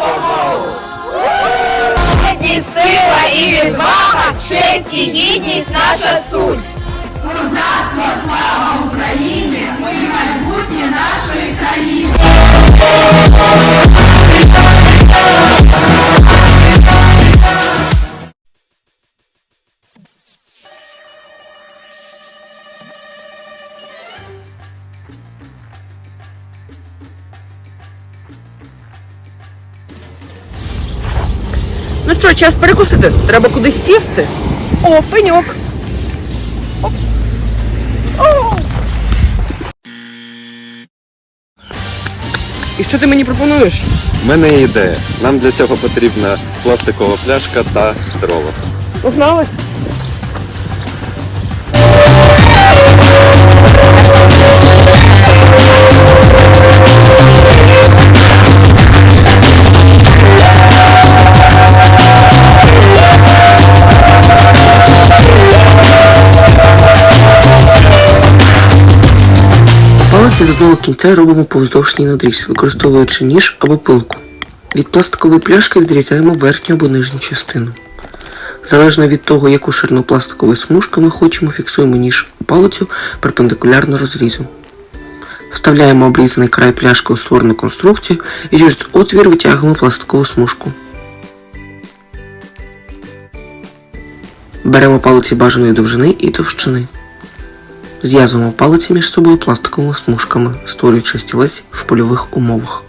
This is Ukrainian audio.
допомогу. Сила і відвага, честь і гідність наша суть. Ну що, час перекусити? Треба кудись сісти. О, пеньок. Оп. О! І що ти мені пропонуєш? У мене є ідея. Нам для цього потрібна пластикова пляшка та дрова. Погнали? Одного кінця робимо повздовжній надріз, використовуючи ніж або пилку. Від пластикової пляшки відрізаємо верхню або нижню частину. Залежно від того, яку ширину пластикової смужки ми хочемо, фіксуємо ніж палицю перпендикулярно розрізу. Вставляємо обрізаний край пляшки у створену конструкцію і через отвір витягуємо пластикову смужку. Беремо палиці бажаної довжини і товщини. Зв'язуємо палиці між собою пластиковими смужками, створюючи стілець в польових умовах.